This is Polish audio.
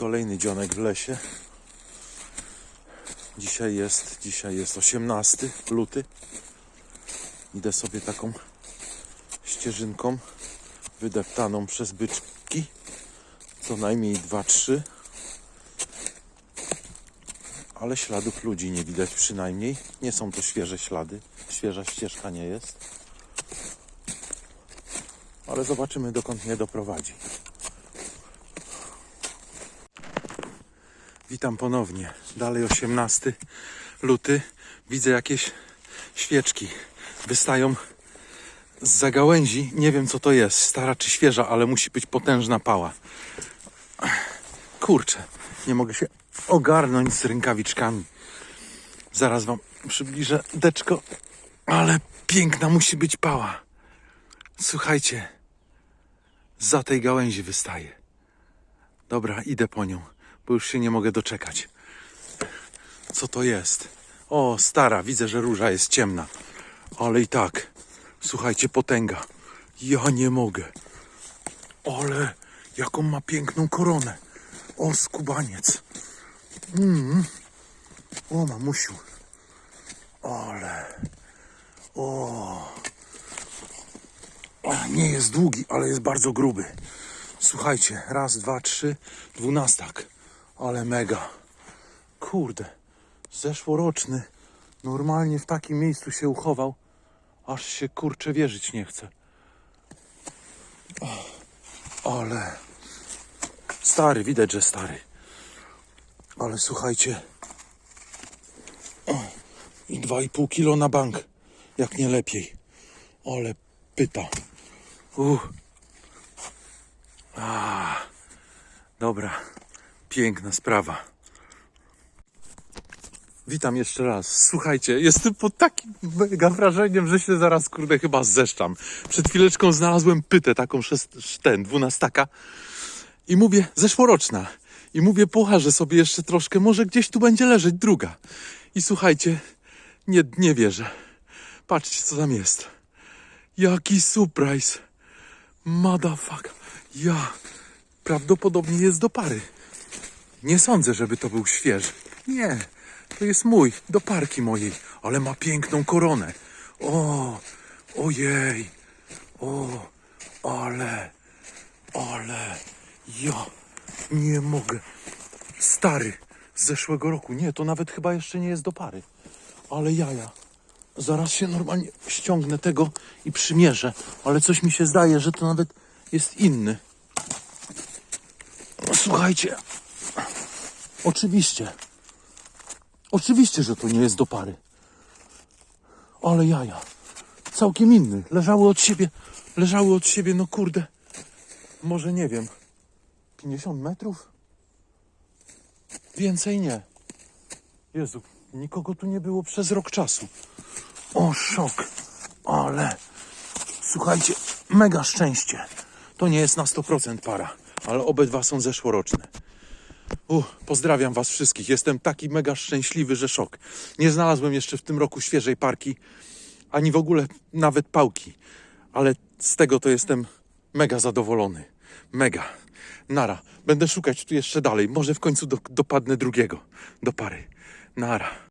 Kolejny dzionek w lesie. Dzisiaj jest, dzisiaj jest 18 luty. Idę sobie taką ścieżynką wydeptaną przez byczki. Co najmniej 2-3. Ale śladów ludzi nie widać przynajmniej. Nie są to świeże ślady. Świeża ścieżka nie jest. Ale zobaczymy dokąd mnie doprowadzi. Witam ponownie. Dalej 18 luty. Widzę jakieś świeczki. Wystają z zagałęzi. Nie wiem co to jest. Stara czy świeża, ale musi być potężna pała. Kurczę, nie mogę się ogarnąć z rękawiczkami. Zaraz wam przybliżę deczko. Ale piękna musi być pała. Słuchajcie, za tej gałęzi wystaje. Dobra, idę po nią, bo już się nie mogę doczekać. Co to jest? O, stara, widzę, że róża jest ciemna. Ale i tak, słuchajcie, potęga. Ja nie mogę. Ale jaką ma piękną koronę. O, skubaniec. Mm. O, mamusiu. Ale. O. A, Nie jest długi, ale jest bardzo gruby. Słuchajcie, raz, dwa, trzy, dwunastak. Ale mega. Kurde, zeszłoroczny. Normalnie w takim miejscu się uchował, aż się kurczę wierzyć nie chce. O, Ale stary, widać, że stary. Ale słuchajcie. O, I 2,5 kilo na bank, jak nie lepiej. Ale pyta. Uh. A, dobra, piękna sprawa. Witam jeszcze raz. Słuchajcie, jestem pod takim mega wrażeniem, że się zaraz kurde chyba zeszczam. Przed chwileczką znalazłem pytę taką szes- ten, dwunastaka i mówię, zeszłoroczna. I mówię, pocharzę sobie jeszcze troszkę, może gdzieś tu będzie leżeć druga. I słuchajcie, nie, nie wierzę. Patrzcie, co tam jest. Jaki surprise. Motherfucker. Ja. Prawdopodobnie jest do pary. Nie sądzę, żeby to był świeży. Nie. To jest mój, do parki mojej. Ale ma piękną koronę. O. Ojej. O. Ale. Ale. Ja. Nie mogę. Stary. Z zeszłego roku. Nie, to nawet chyba jeszcze nie jest do pary. Ale jaja. Zaraz się normalnie ściągnę tego i przymierzę, ale coś mi się zdaje, że to nawet jest inny. Słuchajcie. Oczywiście. Oczywiście, że to nie jest do pary. Ale jaja. Całkiem inny. Leżały od siebie. Leżały od siebie, no kurde. Może nie wiem. 50 metrów? Więcej nie. Jezu, nikogo tu nie było przez rok czasu. O, szok. Ale słuchajcie, mega szczęście. To nie jest na 100% para, ale obydwa są zeszłoroczne. Uh, pozdrawiam Was wszystkich. Jestem taki mega szczęśliwy, że szok. Nie znalazłem jeszcze w tym roku świeżej parki, ani w ogóle nawet pałki, ale z tego to jestem mega zadowolony. Mega. Nara. Będę szukać tu jeszcze dalej. Może w końcu do, dopadnę drugiego do pary. Nara.